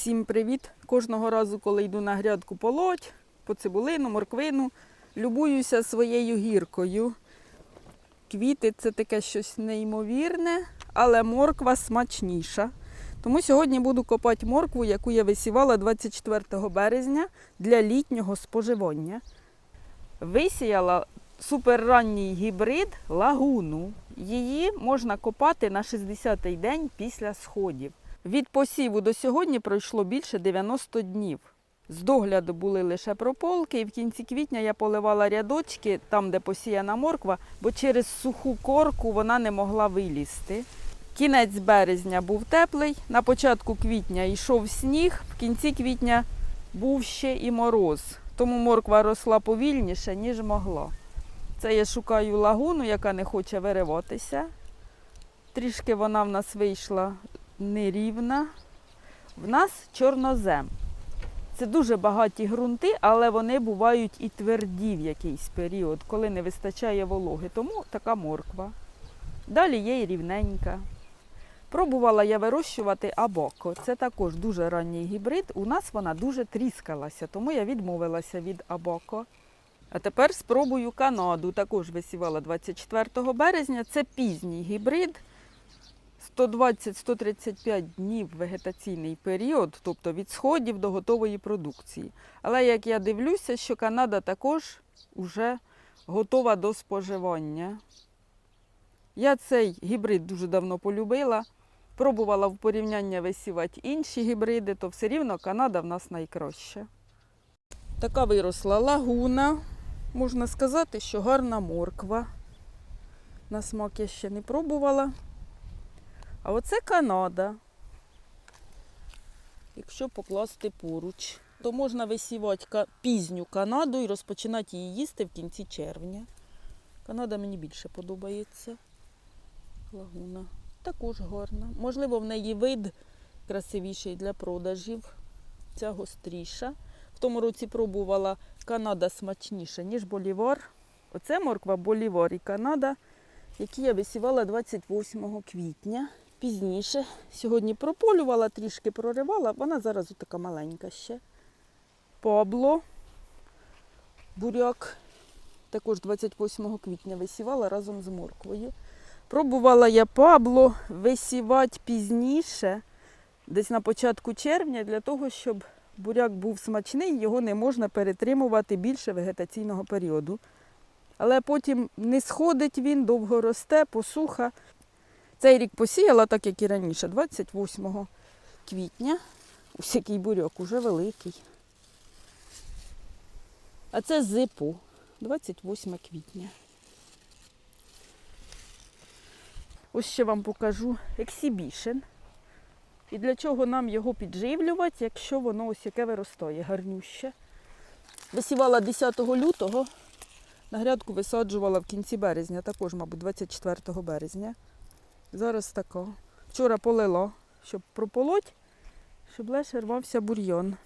Всім привіт! Кожного разу, коли йду на грядку полоть, по цибулину, морквину, любуюся своєю гіркою. Квіти це таке щось неймовірне, але морква смачніша. Тому сьогодні буду копати моркву, яку я висівала 24 березня для літнього споживання. Висіяла суперранній гібрид лагуну. Її можна копати на 60-й день після сходів. Від посіву до сьогодні пройшло більше 90 днів. З догляду були лише прополки, і в кінці квітня я поливала рядочки там, де посіяна морква, бо через суху корку вона не могла вилізти. Кінець березня був теплий, на початку квітня йшов сніг, в кінці квітня був ще і мороз, тому морква росла повільніше, ніж могла. Це я шукаю лагуну, яка не хоче вириватися. Трішки вона в нас вийшла нерівна. В нас чорнозем. Це дуже багаті ґрунти, але вони бувають і тверді в якийсь період, коли не вистачає вологи. Тому така морква. Далі є і рівненька. Пробувала я вирощувати абоко. Це також дуже ранній гібрид. У нас вона дуже тріскалася, тому я відмовилася від абоко. А тепер спробую Канаду. Також висівала 24 березня. Це пізній гібрид. 120-135 днів вегетаційний період, тобто від сходів до готової продукції. Але як я дивлюся, що Канада також вже готова до споживання. Я цей гібрид дуже давно полюбила. Пробувала в порівняння висівати інші гібриди, то все рівно Канада в нас найкраща. Така виросла лагуна. Можна сказати, що гарна морква. На смак я ще не пробувала. А оце Канада. Якщо покласти поруч, то можна висівати пізню Канаду і розпочинати її їсти в кінці червня. Канада мені більше подобається. Лагуна. Також гарна. Можливо, в неї вид красивіший для продажів. Ця гостріша. В тому році пробувала Канада смачніша, ніж Болівар. Оце морква Болівар і Канада, які я висівала 28 квітня. Пізніше. Сьогодні прополювала, трішки проривала, вона зараз така маленька ще. Пабло, буряк. Також 28 квітня висівала разом з морквою. Пробувала я Пабло висівати пізніше, десь на початку червня, для того, щоб буряк був смачний, його не можна перетримувати більше вегетаційного періоду. Але потім не сходить він, довго росте, посуха. Цей рік посіяла, так як і раніше, 28 квітня. Ось який буряк, уже великий. А це зипу, 28 квітня. Ось ще вам покажу ексібішен. І для чого нам його підживлювати, якщо воно ось яке виростає, гарнюще. Висівала 10 лютого, на грядку висаджувала в кінці березня, також, мабуть, 24 березня. Зараз тако. Вчора полила, щоб прополоть, щоб легше рвався бур'йон.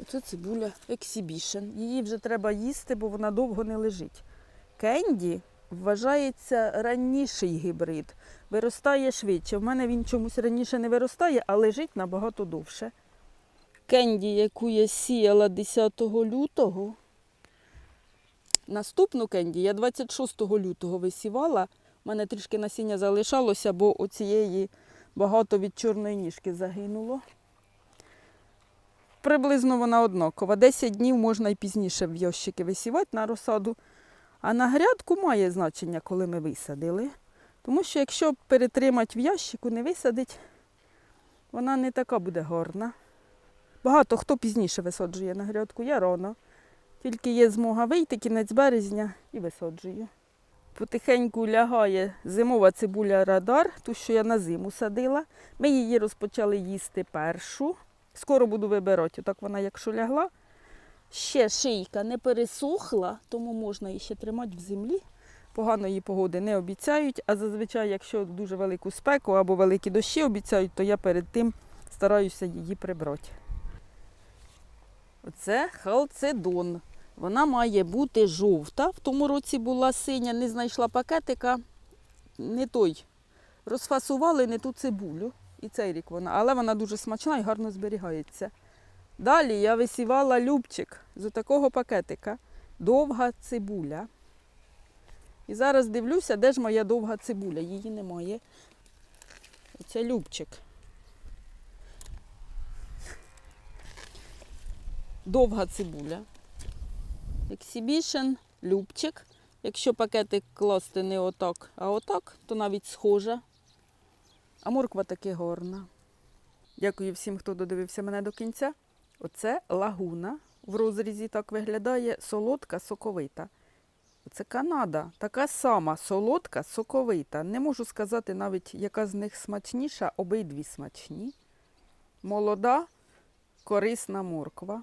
Оце цибуля ексібішен. Її вже треба їсти, бо вона довго не лежить. Кенді вважається ранніший гібрид. Виростає швидше. В мене він чомусь раніше не виростає, а лежить набагато довше. Кенді, яку я сіяла 10 лютого. Наступну кенді я 26 лютого висівала. У мене трішки насіння залишалося, бо оцієї багато від чорної ніжки загинуло. Приблизно вона однакова. 10 днів можна і пізніше в ящики висівати на розсаду. А на грядку має значення, коли ми висадили. Тому що якщо перетримати в ящику, не висадить, вона не така буде гарна. Багато хто пізніше висаджує на грядку, я рано. Тільки є змога вийти кінець березня і висаджую. Потихеньку лягає зимова цибуля радар, ту, що я на зиму садила. Ми її розпочали їсти першу. Скоро буду вибирати, отак вона, якщо лягла. Ще шийка не пересохла, тому можна її ще тримати в землі. Поганої погоди не обіцяють, а зазвичай, якщо дуже велику спеку або великі дощі обіцяють, то я перед тим стараюся її прибрати. Оце халцедон. Вона має бути жовта. В тому році була синя, не знайшла пакетика. Не той. Розфасували не ту цибулю. І цей рік вона, але вона дуже смачна і гарно зберігається. Далі я висівала любчик з такого пакетика. Довга цибуля. І зараз дивлюся, де ж моя довга цибуля. Її немає. Оце любчик. Довга цибуля. Exhibition, любчик. Якщо пакетик класти не отак, а отак, то навіть схожа. А морква таки горна. Дякую всім, хто додивився мене до кінця. Оце лагуна. В розрізі так виглядає солодка, соковита. Це Канада, така сама солодка, соковита. Не можу сказати навіть, яка з них смачніша, обидві смачні. Молода, корисна морква.